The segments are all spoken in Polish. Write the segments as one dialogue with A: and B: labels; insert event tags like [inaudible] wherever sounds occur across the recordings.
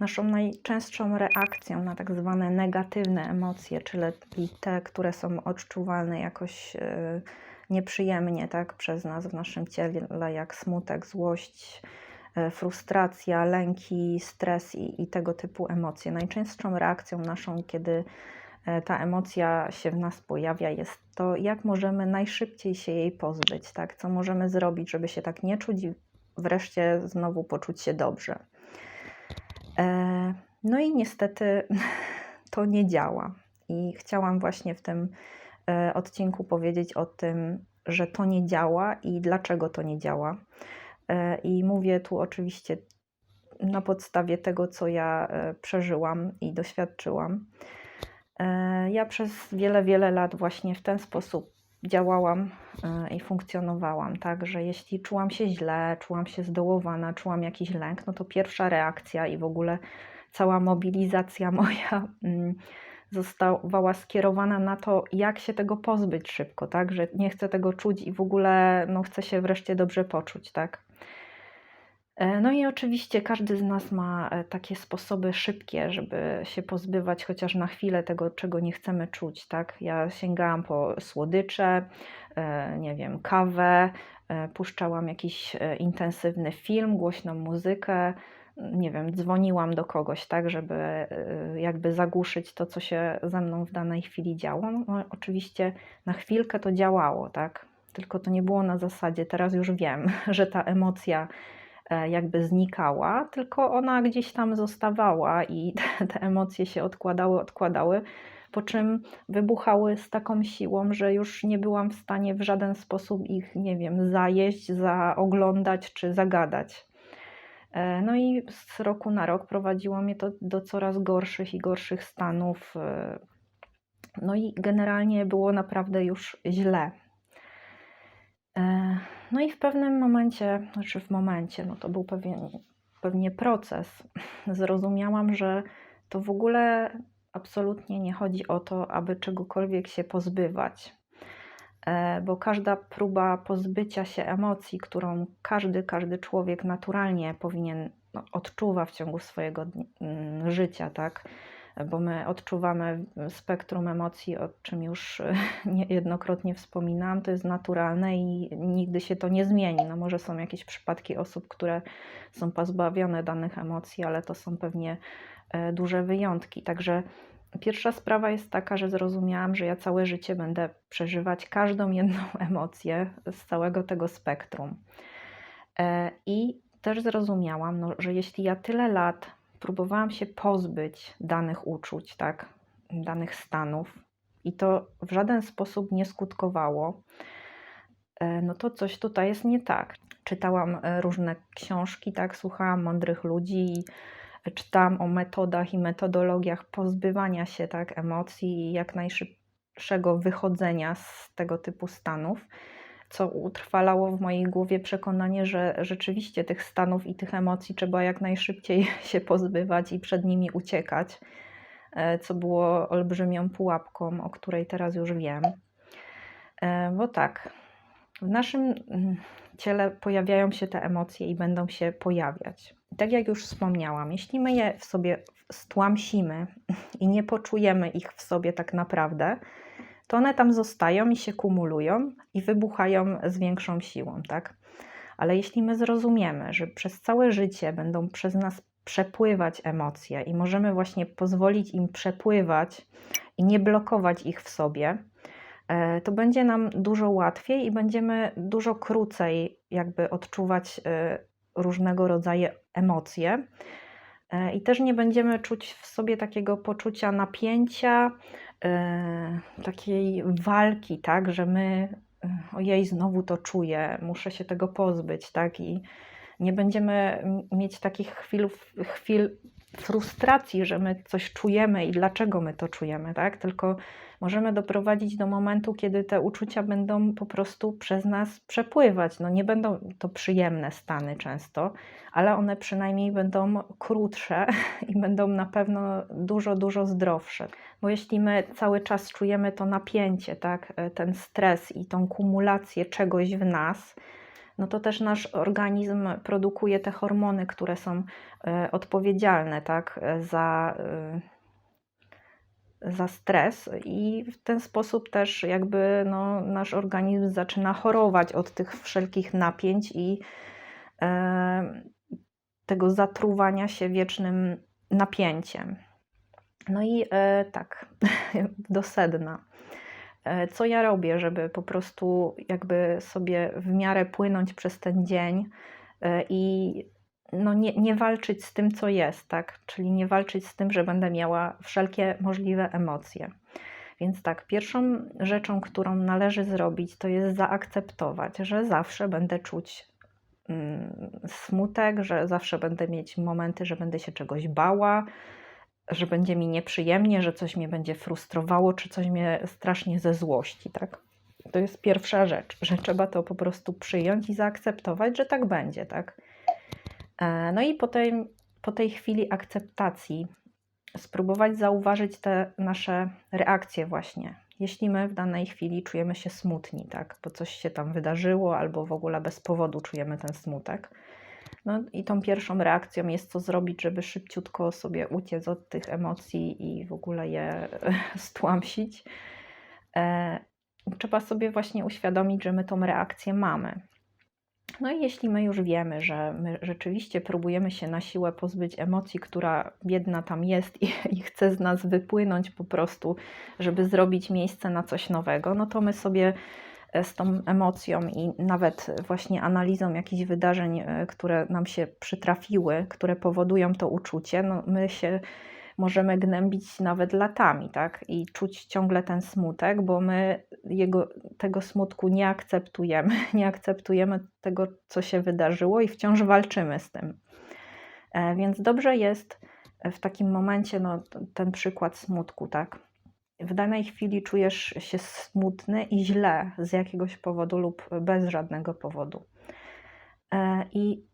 A: naszą najczęstszą reakcją na tak zwane negatywne emocje, czyli te, które są odczuwalne jakoś e, nieprzyjemnie tak, przez nas w naszym ciele, jak smutek, złość, e, frustracja, lęki, stres i, i tego typu emocje. Najczęstszą reakcją naszą, kiedy e, ta emocja się w nas pojawia, jest to, jak możemy najszybciej się jej pozbyć, tak? co możemy zrobić, żeby się tak nie czuć i wreszcie znowu poczuć się dobrze. E, no i niestety [laughs] to nie działa. I chciałam właśnie w tym e, odcinku powiedzieć o tym, że to nie działa i dlaczego to nie działa. E, I mówię tu oczywiście na podstawie tego, co ja przeżyłam i doświadczyłam. Ja przez wiele, wiele lat właśnie w ten sposób działałam i funkcjonowałam, tak, że jeśli czułam się źle, czułam się zdołowana, czułam jakiś lęk, no to pierwsza reakcja i w ogóle cała mobilizacja [laughs] moja mm, została skierowana na to, jak się tego pozbyć szybko, tak, że nie chcę tego czuć i w ogóle no, chcę się wreszcie dobrze poczuć, tak. E, no i oczywiście każdy z nas ma e, takie sposoby szybkie, żeby się pozbywać chociaż na chwilę tego, czego nie chcemy czuć, tak? Ja sięgałam po słodycze, e, nie wiem, kawę, puszczałam jakiś intensywny film, głośną muzykę, nie wiem, dzwoniłam do kogoś, tak, żeby jakby zagłuszyć to, co się ze mną w danej chwili działo. No, oczywiście na chwilkę to działało, tak? Tylko to nie było na zasadzie, teraz już wiem, [laughs] że ta emocja jakby znikała, tylko ona gdzieś tam zostawała i [laughs] te, te emocje się odkładały, odkładały, po czym wybuchały z taką siłą, że już nie byłam w stanie w żaden sposób ich, nie wiem, zajeść, zaoglądać czy zagadać. E, no i z roku na rok prowadziło mnie to do coraz gorszych i gorszych stanów. E, no i generalnie było naprawdę już źle. No i w pewnym momencie, znaczy w momencie, no to był pewien, pewnie proces, [laughs] zrozumiałam, że to w ogóle absolutnie nie chodzi o to, aby czegokolwiek się pozbywać. E, bo każda próba pozbycia się emocji, którą każdy, każdy człowiek naturalnie powinien no, odczuwa w ciągu swojego mm, życia, tak? Bo my odczuwamy spektrum emocji, o czym już [laughs] niejednokrotnie wspominałam, to jest naturalne i nigdy się to nie zmieni. No może są jakieś przypadki osób, które są pozbawione danych emocji, ale to są pewnie e, duże wyjątki. Także pierwsza sprawa jest taka, że zrozumiałam, że ja całe życie będę przeżywać każdą jedną [laughs] emocję z całego tego spektrum. E, I też zrozumiałam, no, że jeśli ja tyle lat próbowałam się pozbyć danych uczuć, tak, danych stanów i to w żaden sposób nie skutkowało, e, no to coś tutaj jest nie tak. Czytałam e, różne książki, tak, słuchałam mądrych ludzi, czytałam o metodach i metodologiach pozbywania się tak, emocji i jak najszybszego wychodzenia z tego typu stanów co utrwalało w mojej głowie przekonanie, że rzeczywiście tych stanów i tych emocji trzeba jak najszybciej [laughs] się pozbywać i przed nimi uciekać, e, co było olbrzymią pułapką, o której teraz już wiem. E, bo tak, w naszym mm, ciele pojawiają się te emocje i będą się pojawiać. Tak jak już wspomniałam, jeśli my je w sobie stłamsimy [laughs] i nie poczujemy ich w sobie tak naprawdę, to one tam zostają i się kumulują i wybuchają z większą siłą, tak? Ale jeśli my zrozumiemy, że przez całe życie będą przez nas przepływać emocje i możemy właśnie pozwolić im przepływać i nie blokować ich w sobie, e, to będzie nam dużo łatwiej i będziemy dużo krócej jakby odczuwać e, różnego rodzaju emocje. E, I też nie będziemy czuć w sobie takiego poczucia napięcia, E, takiej walki, tak, że my, e, ojej, znowu to czuję, muszę się tego pozbyć, tak, i nie będziemy mieć takich chwil, chwil frustracji, że my coś czujemy i dlaczego my to czujemy, tak, tylko możemy doprowadzić do momentu, kiedy te uczucia będą po prostu przez nas przepływać. No nie będą to przyjemne stany często, ale one przynajmniej będą krótsze [laughs] i będą na pewno dużo, dużo zdrowsze. Bo jeśli my cały czas czujemy to napięcie, tak, ten stres i tą kumulację czegoś w nas, no to też nasz organizm produkuje te hormony, które są e, odpowiedzialne tak, za, e, za stres, i w ten sposób też jakby no, nasz organizm zaczyna chorować od tych wszelkich napięć i e, tego zatruwania się wiecznym napięciem. No i tak, [laughs] do sedna. E, co ja robię, żeby po prostu jakby sobie w miarę płynąć przez ten dzień e, i no nie, nie walczyć z tym, co jest, tak? Czyli nie walczyć z tym, że będę miała wszelkie możliwe emocje. Więc tak, pierwszą rzeczą, którą należy zrobić, to jest zaakceptować, że zawsze będę czuć mm, smutek, że zawsze będę mieć momenty, że będę się czegoś bała, że będzie mi nieprzyjemnie, że coś mnie będzie frustrowało, czy coś mnie strasznie ze złości, tak? To jest pierwsza rzecz, że trzeba to po prostu przyjąć i zaakceptować, że tak będzie, tak? E, no i po tej, po tej chwili akceptacji spróbować zauważyć te nasze reakcje właśnie. Jeśli my w danej chwili czujemy się smutni, tak, bo coś się tam wydarzyło, albo w ogóle bez powodu czujemy ten smutek, no i tą pierwszą reakcją jest co zrobić, żeby szybciutko sobie uciec od tych emocji i w ogóle je [laughs] stłamsić. E, trzeba sobie właśnie uświadomić, że my tą reakcję mamy. No i jeśli my już wiemy, że my rzeczywiście próbujemy się na siłę pozbyć emocji, która biedna tam jest i, [laughs] i, chce z nas wypłynąć po prostu, żeby zrobić miejsce na coś nowego, no to my sobie z tą emocją i nawet właśnie analizą jakichś wydarzeń, e, które nam się przytrafiły, które powodują to uczucie, no my się możemy gnębić nawet latami, tak? I czuć ciągle ten smutek, bo my jego, tego smutku nie akceptujemy, [laughs] nie akceptujemy tego, co się wydarzyło i wciąż walczymy z tym. E, więc dobrze jest w takim momencie, no, ten przykład smutku, tak? W danej chwili czujesz się smutny i źle z jakiegoś powodu lub bez żadnego powodu. E, I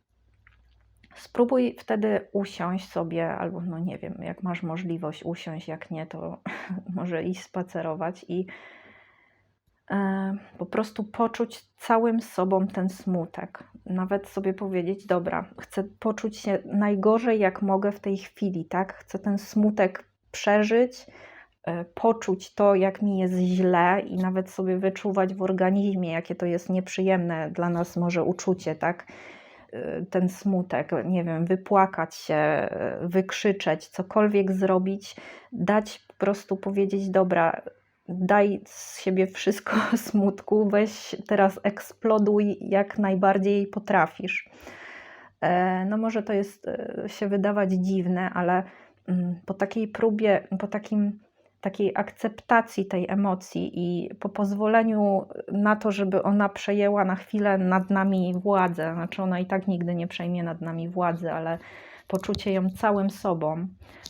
A: spróbuj wtedy usiąść sobie, albo no nie wiem, jak masz możliwość usiąść, jak nie, to [laughs] może iść spacerować i e, po prostu poczuć całym sobą ten smutek. Nawet sobie powiedzieć, dobra, chcę poczuć się najgorzej, jak mogę w tej chwili, tak? Chcę ten smutek przeżyć, poczuć to, jak mi jest źle i nawet sobie wyczuwać w organizmie, jakie to jest nieprzyjemne dla nas może uczucie, tak? E, ten smutek, nie wiem, wypłakać się, e, wykrzyczeć, cokolwiek zrobić, dać po prostu powiedzieć, dobra, daj z siebie wszystko [laughs] smutku, weź teraz eksploduj jak najbardziej potrafisz. No może to jest się wydawać dziwne, ale mm, po takiej próbie, po takim takiej akceptacji tej emocji i po pozwoleniu na to, żeby ona przejęła na chwilę nad nami władzę, znaczy ona i tak nigdy nie przejmie nad nami władzy, ale poczucie ją całym sobą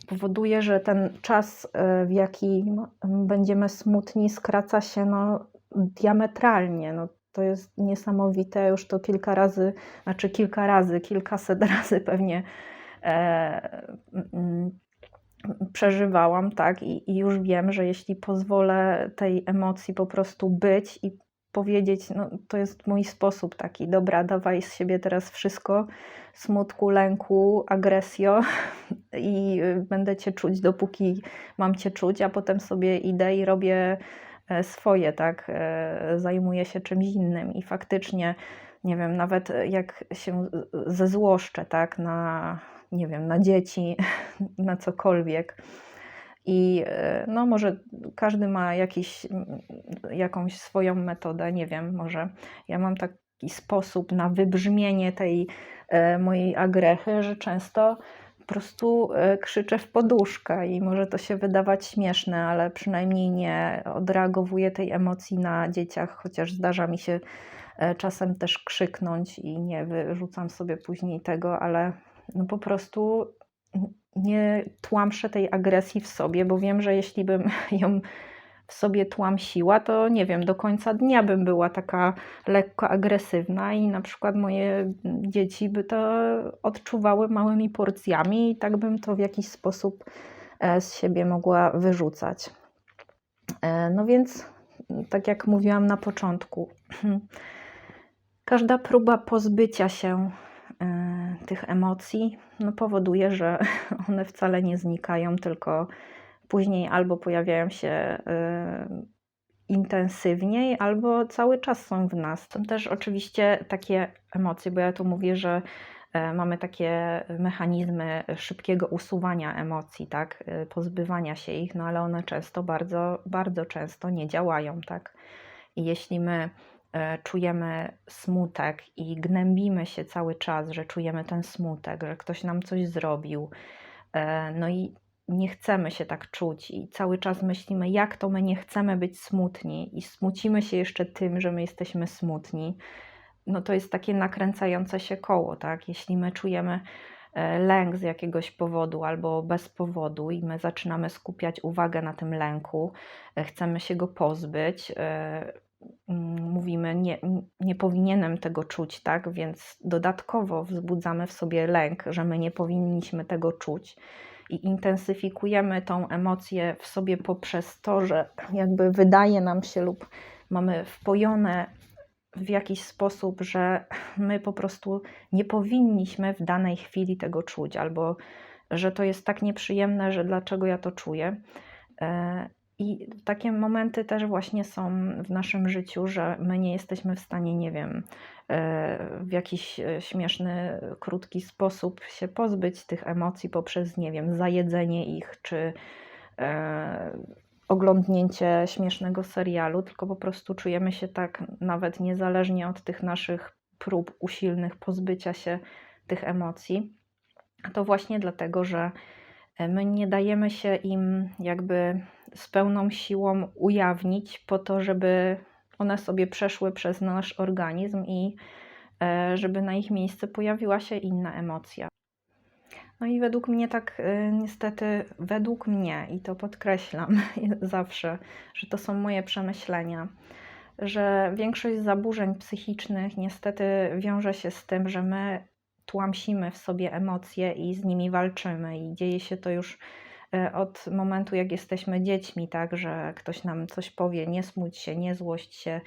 A: powoduje, że ten czas, e, w jaki będziemy smutni, skraca się no, diametralnie. No, to jest niesamowite, już to kilka razy, znaczy kilka razy, kilkaset [laughs] razy pewnie e, przeżywałam, tak, i, i już wiem, że jeśli pozwolę tej emocji po prostu być i powiedzieć, no to jest mój sposób taki, dobra, dawaj z siebie teraz wszystko, smutku, lęku, agresjo [laughs] i będę cię czuć, dopóki mam cię czuć, a potem sobie idę i robię e, swoje, tak, e, zajmuję się czymś innym. I faktycznie, nie wiem, nawet jak się zezłoszczę, tak, na nie wiem, na dzieci, [laughs] na cokolwiek. I e, no może każdy ma jakiś, jakąś swoją metodę, nie wiem, może ja mam taki sposób na wybrzmienie tej e, mojej agrechy, że często po prostu e, krzyczę w poduszkę i może to się wydawać śmieszne, ale przynajmniej nie odreagowuję tej emocji na dzieciach, chociaż zdarza mi się czasem też krzyknąć i nie wyrzucam sobie później tego, ale no po prostu nie tłamszę tej agresji w sobie, bo wiem, że jeśli bym [laughs] ją w sobie tłamsiła, to nie wiem, do końca dnia bym była taka lekko agresywna i na przykład moje dzieci by to odczuwały małymi porcjami i tak bym to w jakiś sposób e, z siebie mogła wyrzucać. E, no więc, tak jak mówiłam na początku, [clears throat] Każda próba pozbycia się tych emocji no, powoduje, że [laughs] one wcale nie znikają, tylko później albo pojawiają się e, intensywniej, albo cały czas są w nas. Są też oczywiście takie emocje, bo ja tu mówię, że e, mamy takie mechanizmy szybkiego usuwania emocji, tak, e, pozbywania się ich, no ale one często bardzo, bardzo często nie działają, tak. I jeśli my czujemy smutek i gnębimy się cały czas, że czujemy ten smutek, że ktoś nam coś zrobił, no i nie chcemy się tak czuć i cały czas myślimy, jak to my nie chcemy być smutni i smucimy się jeszcze tym, że my jesteśmy smutni, no to jest takie nakręcające się koło, tak? Jeśli my czujemy e, lęk z jakiegoś powodu albo bez powodu i my zaczynamy skupiać uwagę na tym lęku, e, chcemy się go pozbyć, e, mówimy, nie, nie powinienem tego czuć, tak? Więc dodatkowo wzbudzamy w sobie lęk, że my nie powinniśmy tego czuć i intensyfikujemy tą emocję w sobie poprzez to, że jakby wydaje nam się lub mamy wpojone w jakiś sposób, że my po prostu nie powinniśmy w danej chwili tego czuć, albo że to jest tak nieprzyjemne, że dlaczego ja to czuję. E, I takie momenty też właśnie są w naszym życiu, że my nie jesteśmy w stanie, nie wiem, e, w jakiś e, śmieszny, krótki sposób się pozbyć tych emocji poprzez, nie wiem, zajedzenie ich czy oglądnięcie śmiesznego serialu, tylko po prostu czujemy się tak, nawet niezależnie od tych naszych prób usilnych pozbycia się tych emocji. To właśnie dlatego, że my nie dajemy się im jakby z pełną siłą ujawnić, po to, żeby one sobie przeszły przez nasz organizm i e, żeby na ich miejsce pojawiła się inna emocja. No i według mnie tak y, niestety, według mnie, i to podkreślam [laughs] zawsze, że to są moje przemyślenia, że większość zaburzeń psychicznych niestety wiąże się z tym, że my tłamsimy w sobie emocje i z nimi walczymy, i dzieje się to już y, od momentu, jak jesteśmy dziećmi, tak, że ktoś nam coś powie, nie smuć się, nie złość się,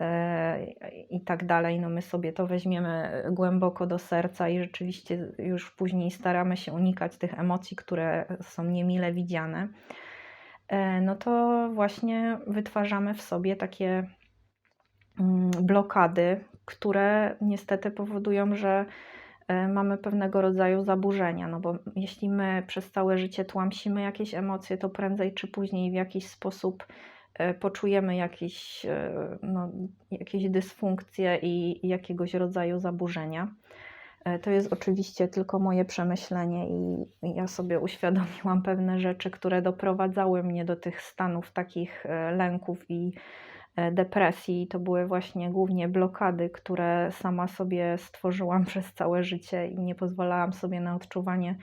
A: E, i tak dalej, no my sobie to weźmiemy głęboko do serca i rzeczywiście już później staramy się unikać tych emocji, które są niemile widziane, e, no to właśnie wytwarzamy w sobie takie mm, blokady, które niestety powodują, że e, mamy pewnego rodzaju zaburzenia, no bo jeśli my przez całe życie tłamsimy jakieś emocje, to prędzej czy później w jakiś sposób E, poczujemy jakieś, e, no, jakieś dysfunkcje i jakiegoś rodzaju zaburzenia. E, to jest oczywiście tylko moje przemyślenie, i ja sobie uświadomiłam pewne rzeczy, które doprowadzały mnie do tych stanów takich lęków i depresji. To były właśnie głównie blokady, które sama sobie stworzyłam [laughs] przez całe życie i nie pozwalałam sobie na odczuwanie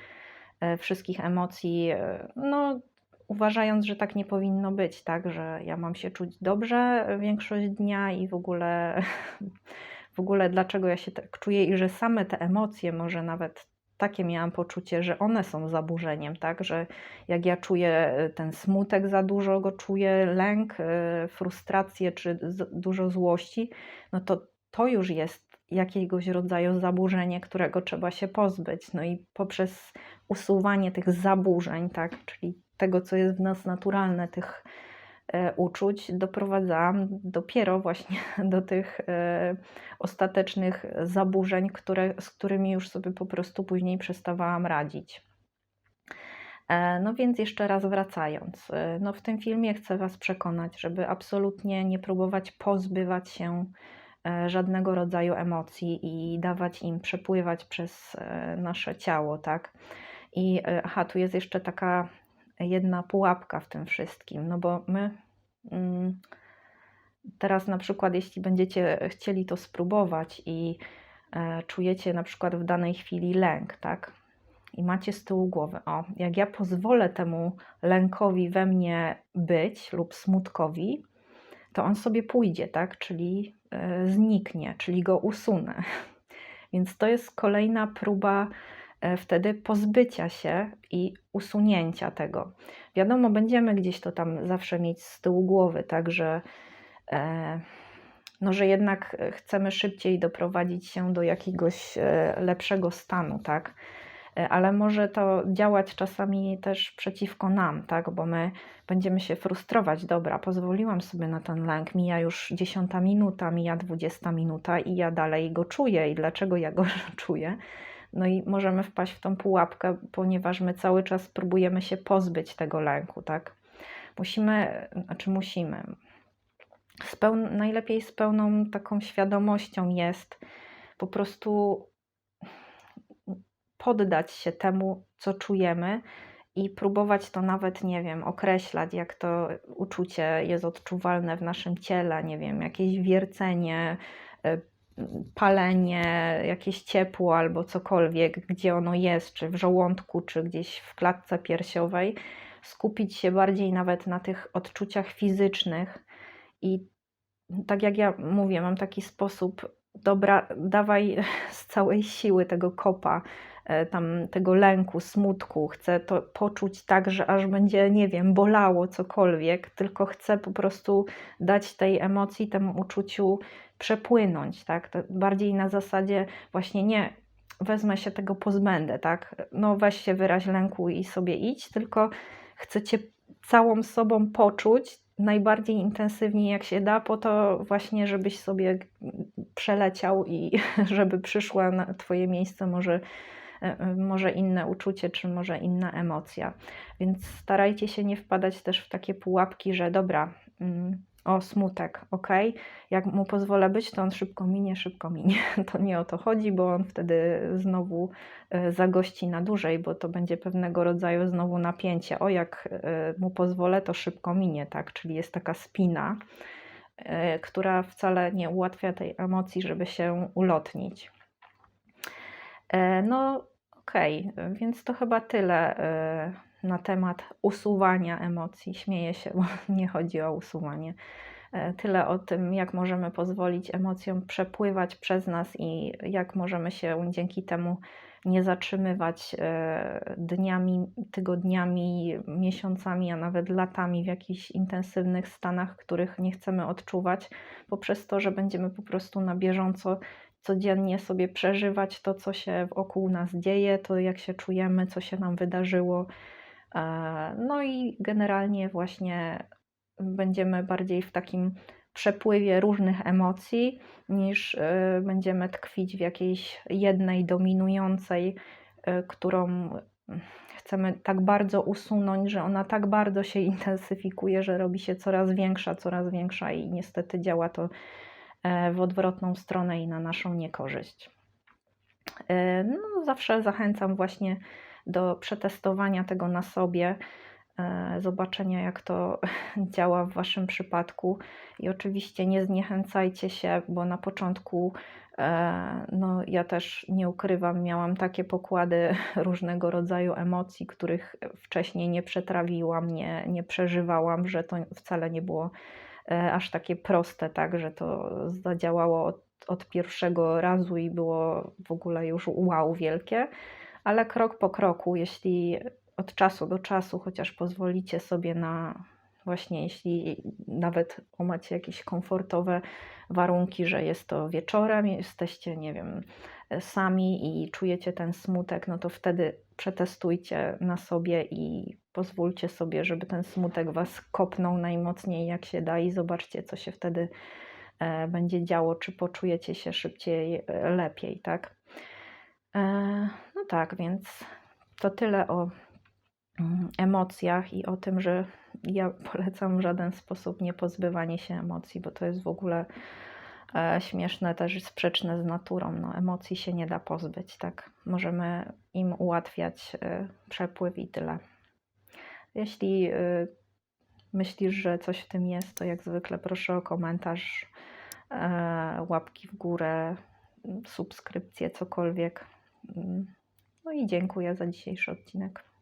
A: wszystkich emocji. No, uważając, że tak nie powinno być, tak, że ja mam się czuć dobrze większość dnia i w ogóle, [laughs] w ogóle dlaczego ja się tak czuję i że same te emocje, może nawet takie miałam poczucie, że one są zaburzeniem, tak, że jak ja czuję ten smutek za dużo, go czuję, lęk, e, frustrację czy dużo złości, no to to już jest jakiegoś rodzaju zaburzenie, którego trzeba się pozbyć. No i poprzez usuwanie tych zaburzeń, tak, czyli tego, co jest w nas naturalne, tych e, uczuć, doprowadzałam dopiero właśnie [laughs] do tych e, ostatecznych zaburzeń, które, z którymi już sobie po prostu później przestawałam radzić. E, no więc jeszcze raz wracając, no w tym filmie chcę Was przekonać, żeby absolutnie nie próbować pozbywać się żadnego rodzaju emocji i dawać im przepływać przez nasze ciało, tak? I aha, tu jest jeszcze taka jedna pułapka w tym wszystkim, no bo my mm, teraz na przykład, jeśli będziecie chcieli to spróbować i e, czujecie na przykład w danej chwili lęk, tak? I macie z tyłu głowy, o, jak ja pozwolę temu lękowi we mnie być lub smutkowi, to on sobie pójdzie, tak? Czyli e, zniknie, czyli go usunę. [laughs] Więc to jest kolejna próba wtedy pozbycia się i usunięcia tego. Wiadomo, będziemy gdzieś to tam zawsze mieć z tyłu głowy, tak, że e, no, że jednak e, chcemy szybciej doprowadzić się do jakiegoś e, lepszego stanu, tak? E, ale może to działać czasami też przeciwko nam, tak? Bo my będziemy się frustrować. Dobra, pozwoliłam sobie na ten lęk, mija już dziesiąta minuta, mija dwudziesta minuta i ja dalej go czuję. I dlaczego ja go [laughs] czuję? No i możemy wpaść w tą pułapkę, ponieważ my cały czas próbujemy się pozbyć tego lęku, tak? Musimy, znaczy musimy. Z peł- najlepiej z pełną taką świadomością jest po prostu poddać się temu, co czujemy i próbować to nawet, nie wiem, określać, jak to uczucie jest odczuwalne w naszym ciele, nie wiem, jakieś wiercenie, y, palenie, jakieś ciepło albo cokolwiek, gdzie ono jest, czy w żołądku, czy gdzieś w klatce piersiowej, skupić się bardziej nawet na tych odczuciach fizycznych. I tak jak ja mówię, mam taki sposób, dobra, dawaj [laughs] z całej siły tego kopa, e, tam tego lęku, smutku, chcę to poczuć tak, że aż będzie, nie wiem, bolało cokolwiek, tylko chcę po prostu dać tej emocji, temu uczuciu przepłynąć, tak? Bardziej na zasadzie właśnie nie wezmę się tego, pozbędę, tak? No weź się wyraź lęku i sobie idź, tylko chcę cię całą sobą poczuć najbardziej intensywnie jak się da, po to właśnie, żebyś sobie przeleciał i [laughs] żeby przyszła na twoje miejsce może e, może inne uczucie, czy może inna emocja. Więc starajcie się nie wpadać też w takie pułapki, że dobra, mm, o smutek, ok, jak mu pozwolę być, to on szybko minie, szybko minie. [laughs] To nie o to chodzi, bo on wtedy znowu e, zagości na dłużej, bo to będzie pewnego rodzaju znowu napięcie. O, jak e, mu pozwolę, to szybko minie, tak? Czyli jest taka spina, e, która wcale nie ułatwia tej emocji, żeby się ulotnić. No, okay. więc to chyba tyle na temat usuwania emocji. Śmieję się, bo [laughs] nie chodzi o usuwanie. E, tyle o tym, jak możemy pozwolić emocjom przepływać przez nas i jak możemy się dzięki temu nie zatrzymywać e, dniami, tygodniami, miesiącami, a nawet latami w jakichś intensywnych stanach, których nie chcemy odczuwać, poprzez to, że będziemy po prostu na bieżąco codziennie sobie przeżywać to, co się wokół nas dzieje, to jak się czujemy, co się nam wydarzyło no i generalnie właśnie będziemy bardziej w takim przepływie różnych emocji, niż e, będziemy tkwić w jakiejś jednej dominującej, e, którą chcemy tak bardzo usunąć, że ona tak bardzo się [laughs] intensyfikuje, że robi się coraz większa, coraz większa i niestety działa to w odwrotną stronę i na naszą niekorzyść. No, zawsze zachęcam właśnie do przetestowania tego na sobie, e, zobaczenia, jak to [laughs] działa w Waszym przypadku. I oczywiście nie zniechęcajcie się, bo na początku, e, no ja też nie ukrywam, miałam takie pokłady [laughs] różnego rodzaju emocji, których wcześniej nie przetrawiłam, nie, nie przeżywałam, że to wcale nie było e, aż takie proste, tak, że to zadziałało od, od pierwszego razu i było w ogóle już wow wielkie ale krok po kroku, jeśli od czasu do czasu chociaż pozwolicie sobie na właśnie, jeśli nawet macie jakieś komfortowe warunki, że jest to wieczorem, jesteście, nie wiem, sami i czujecie ten smutek, no to wtedy przetestujcie na sobie i pozwólcie sobie, żeby ten smutek was kopnął najmocniej jak się da i zobaczcie, co się wtedy e, będzie działo, czy poczujecie się szybciej, e, lepiej, tak? E, tak, więc to tyle o mm, emocjach i o tym, że ja [laughs] polecam w żaden sposób nie pozbywanie się emocji, bo to jest w ogóle e, śmieszne, też sprzeczne z naturą. No, emocji się nie da pozbyć, tak? Możemy im ułatwiać e, przepływ i tyle. Jeśli myślisz, że coś w tym jest, to jak zwykle proszę o komentarz, łapki w górę, subskrypcję, cokolwiek. No i dziękuję za dzisiejszy odcinek.